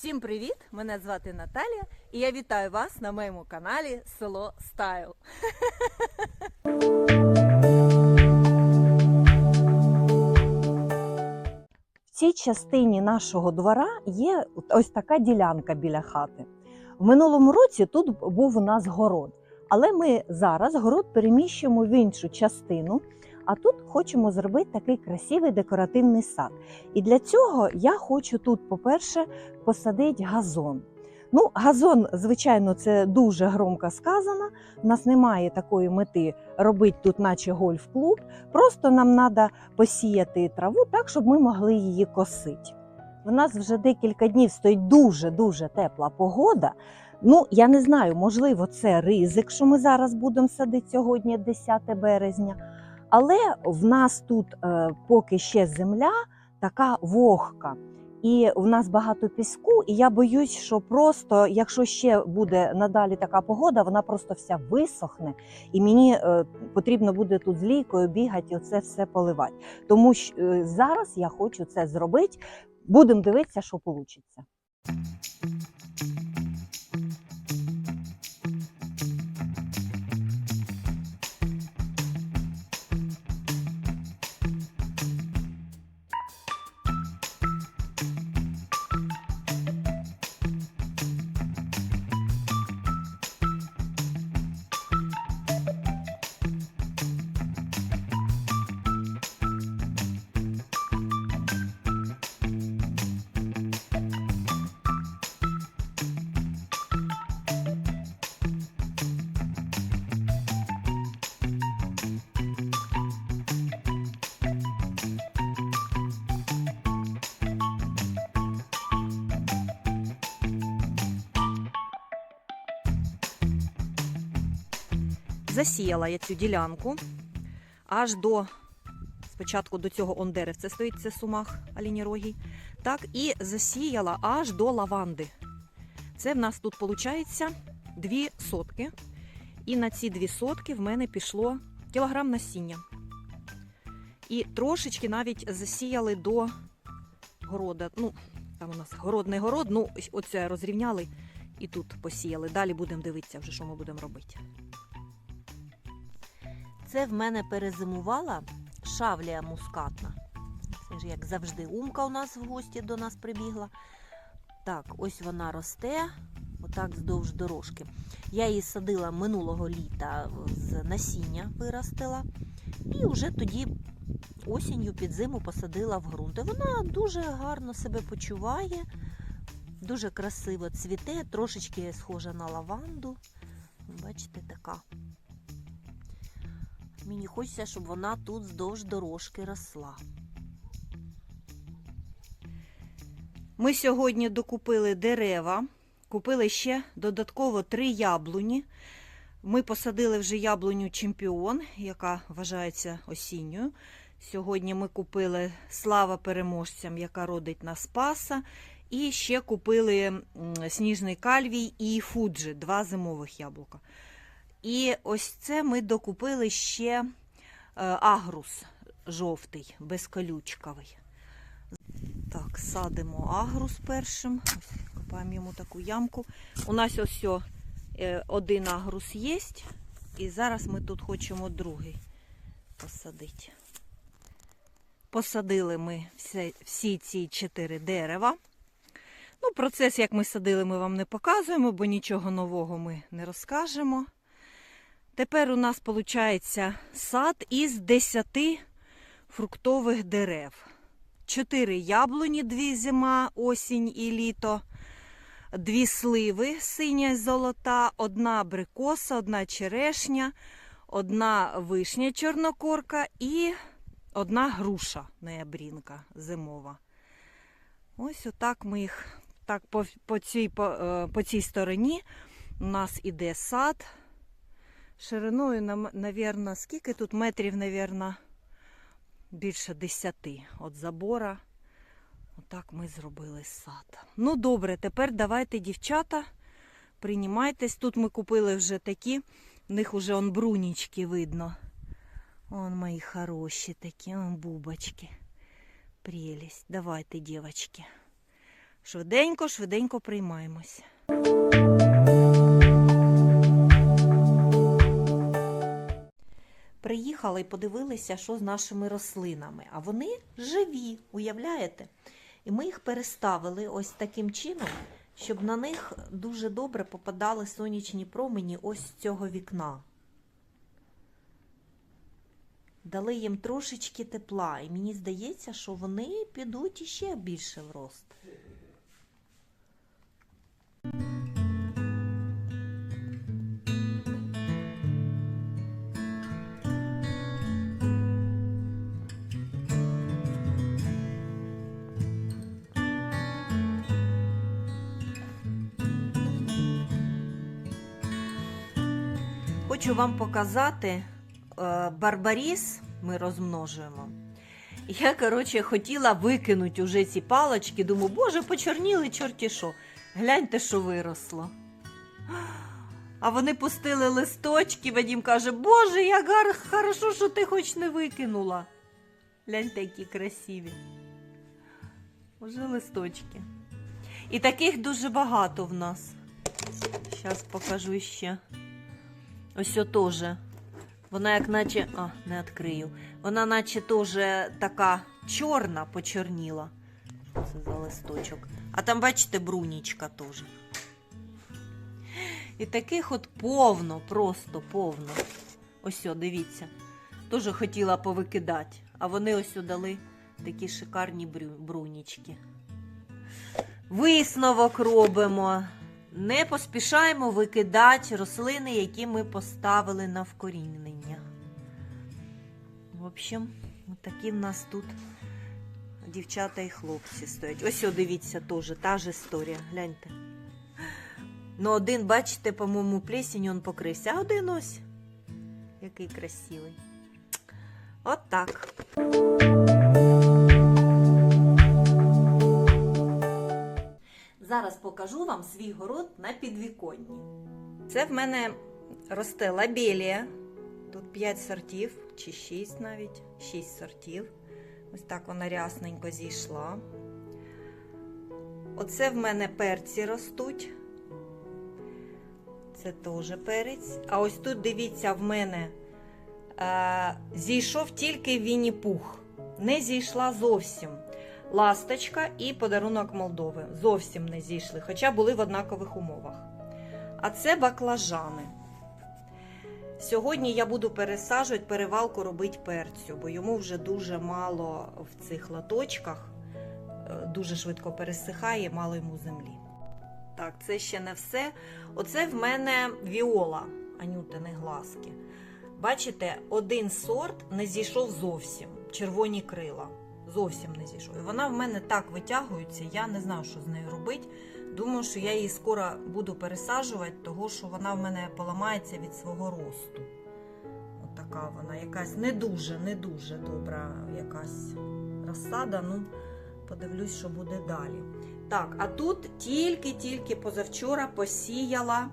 Всім привіт! Мене звати Наталія і я вітаю вас на моєму каналі Село Стайл. В цій частині нашого двора є ось така ділянка біля хати. В минулому році тут був у нас город, але ми зараз город переміщуємо в іншу частину. А тут хочемо зробити такий красивий декоративний сад. І для цього я хочу тут, по-перше, посадити газон. Ну, газон, звичайно, це дуже громко сказано. У нас немає такої мети робити тут, наче гольф-клуб. Просто нам треба посіяти траву так, щоб ми могли її косити. У нас вже декілька днів стоїть дуже-дуже тепла погода. Ну, я не знаю, можливо, це ризик, що ми зараз будемо садити сьогодні, 10 березня. Але в нас тут е, поки ще земля така вогка. І в нас багато піску, і я боюсь, що просто, якщо ще буде надалі така погода, вона просто вся висохне, і мені е, потрібно буде тут з лійкою бігати і оце все поливати. Тому що е, зараз я хочу це зробити. Будемо дивитися, що вийде. Засіяла я цю ділянку аж до спочатку до цього он дерев. Це стоїть це сумах алінірогій. Так, і засіяла аж до лаванди. Це в нас тут виходить дві сотки. І на ці дві сотки в мене пішло кілограм насіння. І трошечки навіть засіяли до города. Ну, там у нас городний город, ну, оце розрівняли і тут посіяли. Далі будемо дивитися вже, що ми будемо робити. Це в мене перезимувала шавлія мускатна. Це ж як завжди, умка у нас в гості до нас прибігла. Так, ось вона росте, отак вздовж дорожки. Я її садила минулого літа з насіння виростила. І вже тоді осінню під зиму посадила в ґрунт. Вона дуже гарно себе почуває, дуже красиво цвіте, трошечки схожа на лаванду. Бачите, така. Мені хочеться, щоб вона тут вздовж дорожки росла. Ми сьогодні докупили дерева, купили ще додатково три яблуні. Ми посадили вже яблуню чемпіон, яка вважається осінньою. Сьогодні ми купили слава переможцям, яка родить на Спаса. І ще купили сніжний кальвій і фуджі, два зимових яблука. І ось це ми докупили ще е, агрус жовтий, безколючковий. Так, садимо агрус першим. Ось, копаємо йому таку ямку. У нас ось е, один агрус є. І зараз ми тут хочемо другий посадити. Посадили ми всі, всі ці чотири дерева. Ну, процес, як ми садили, ми вам не показуємо, бо нічого нового ми не розкажемо. Тепер у нас виходить сад із 10 фруктових дерев. 4 яблуні, дві зима, осінь і літо, дві сливи, синя і золота, одна абрикоса, одна черешня, одна вишня чорнокорка і одна груша ноябрінка зимова. Ось отак ми їх так по, по, цій, по, е, по цій стороні у нас іде сад. Шириною, навірно, скільки тут метрів, навірно, більше десяти від забора. Отак ми зробили сад. Ну, добре, тепер давайте, дівчата, приймайтесь. Тут ми купили вже такі, в них вже он брунічки видно. Он мої хороші такі, он бубочки. Прелесть. Давайте, дівчатки. Швиденько, швиденько приймаємось. Приїхали і подивилися, що з нашими рослинами. А вони живі, уявляєте? І ми їх переставили ось таким чином, щоб на них дуже добре попадали сонячні промені ось з цього вікна. Дали їм трошечки тепла, і мені здається, що вони підуть іще більше в рост. Хочу вам показати е, барбаріс, ми розмножуємо. Я, коротше, хотіла викинути уже ці палочки. Думаю, боже, почорніли чорті що. Гляньте, що виросло. А вони пустили листочки. Вадім каже, Боже, як гар... хорошо, що ти хоч не викинула. Гляньте, які красиві. Уже листочки. І таких дуже багато в нас. Зараз покажу ще. Ось теж. Вона як наче. А, не відкрию. Вона наче теж така чорна почорніла. Це за листочок. А там, бачите, брунічка теж. І таких от повно, просто повно. Ось, о, дивіться. Теж хотіла повикидати. А вони ось дали такі шикарні брунічки. Висновок робимо. Не поспішаємо викидати рослини, які ми поставили на вкорінення. В общем, такі в нас тут дівчата і хлопці стоять. Ось, дивіться, теж та ж історія. Гляньте. Ну, один, бачите, по-моєму, плесінь он покрився, а один ось. Який красивий. От так. Покажу вам свій город на підвіконні. Це в мене росте лабелія. Тут 5 сортів, чи 6 навіть, 6 сортів. Ось так вона рясненько зійшла. Оце в мене перці ростуть. Це теж перець. А ось тут, дивіться, в мене е, зійшов тільки Вінні-Пух. Не зійшла зовсім ласточка і подарунок Молдови. Зовсім не зійшли, хоча були в однакових умовах. А це баклажани. Сьогодні я буду пересаджувати, перевалку робити перцю, бо йому вже дуже мало в цих латочках, е, дуже швидко пересихає, мало йому землі. Так, це ще не все. Оце в мене віола, анютини глазки. Бачите, один сорт не зійшов зовсім. Червоні крила. Зовсім не зійшов. І вона в мене так витягується, я не знаю, що з нею робити. Думаю, що я її скоро буду пересаджувати, тому що вона в мене поламається від свого росту. От така вона, якась не дуже, не дуже добра якась розсада. Ну, подивлюсь, що буде далі. Так, а тут тільки-тільки позавчора посіяла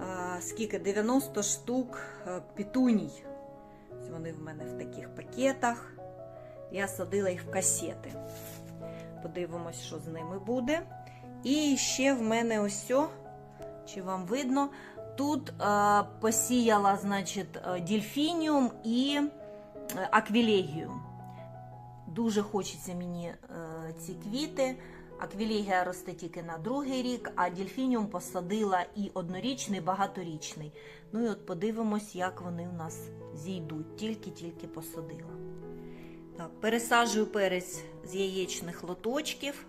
а, скільки 90 штук е, пітуній. Вони в мене в таких пакетах. Я садила їх в касети. Подивимось, що з ними буде. І ще в мене ось, чи вам видно, тут е, посіяла, значить, е, дельфініум і е, аквілегію. Дуже хочеться мені е, ці квіти. Аквілегія росте тільки на другий рік, а дельфініум посадила і однорічний, і багаторічний. Ну і от подивимось, як вони у нас зійдуть. Тільки-тільки посадила. Так, пересаджую перець з яєчних лоточків.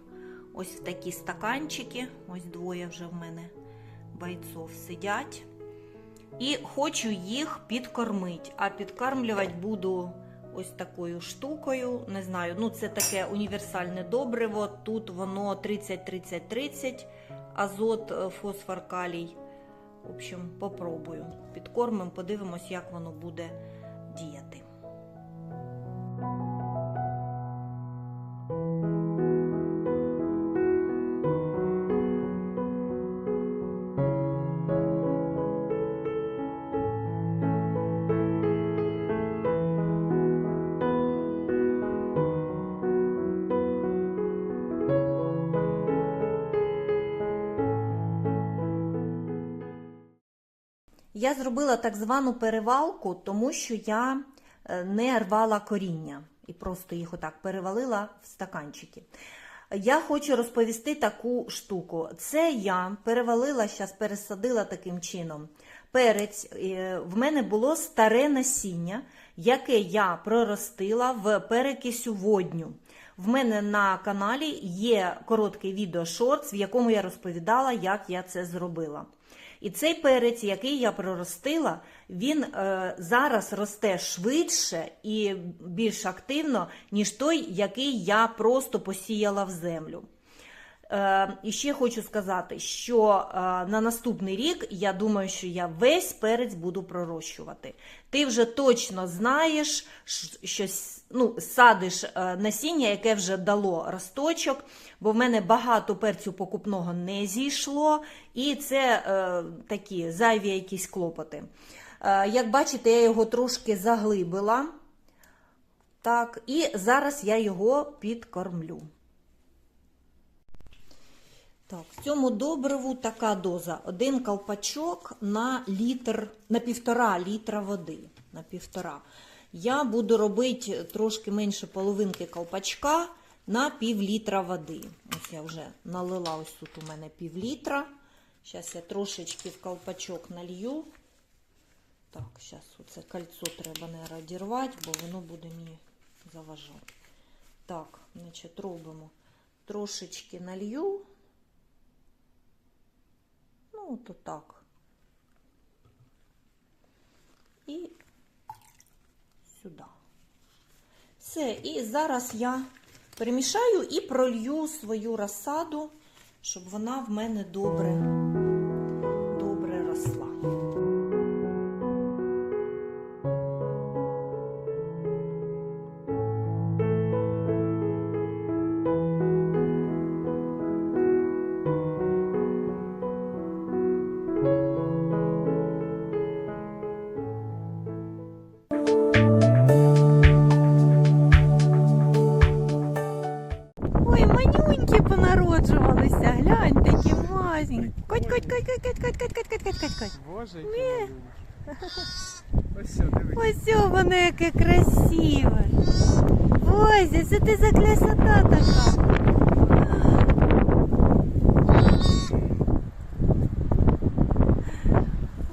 Ось в такі стаканчики. Ось двоє вже в мене бойцов сидять. І хочу їх підкормити. А підкармлювати буду ось такою штукою. Не знаю, ну це таке універсальне добриво. Тут воно 30-30-30, азот, е, фосфор, калій. В общем, попробую. Підкормимо, подивимось, як воно буде Я зробила так звану перевалку, тому що я е, не рвала коріння і просто їх отак перевалила в стаканчики. Я хочу розповісти таку штуку. Це я перевалила, зараз пересадила таким чином. Перець е, в мене було старе насіння, яке я проростила в перекисю водню. В мене на каналі є короткий відео шортс, в якому я розповідала, як я це зробила. І цей перець, який я проростила, він е, зараз росте швидше і більш активно, ніж той, який я просто посіяла в землю. Е, і ще хочу сказати, що е, на наступний рік я думаю, що я весь перець буду пророщувати. Ти вже точно знаєш, що ну, садиш е, насіння, яке вже дало росточок, бо в мене багато перцю покупного не зійшло, і це е, такі зайві якісь клопоти. Е, як бачите, я його трошки заглибила. Так, і зараз я його підкормлю. Так, в цьому добриву така доза. Один колпачок на літр, на півтора літра води. На півтора. Я буду робити трошки менше половинки колпачка на пів літра води. Ось я вже налила ось тут у мене пів літра. Зараз я трошечки в колпачок налью. Так, зараз оце кольцо треба не одірвати, бо воно буде мені заважати. Так, значить, робимо трошечки налью. Ну, то так. І сюди. Все, і зараз я перемішаю і пролью свою розсаду, щоб вона в мене добре, Боже, які малюнки. Ось все, дивись. Ось воно яке красиве. Ось, це ти за красота така.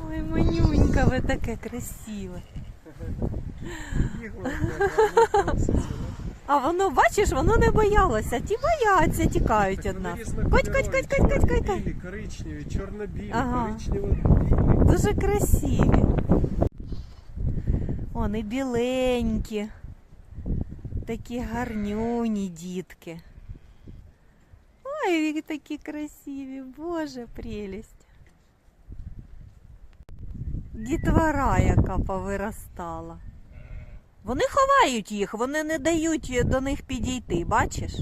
Ой, манюнька, ви таке красиве. А воно, бачиш, воно не боялося. Ті бояться, тікають від нас. Коть, коть, коть, коть, коть, коть. чорно-білі, коричневі, чорно-білі, Ага. коричнево-білі. Дуже красиві. Вони біленькі. Такі гарнюні дітки. Ой, які такі красиві, боже, прелість. Дітвора, яка повиростала. Вони ховають їх, вони не дають до них підійти, бачиш?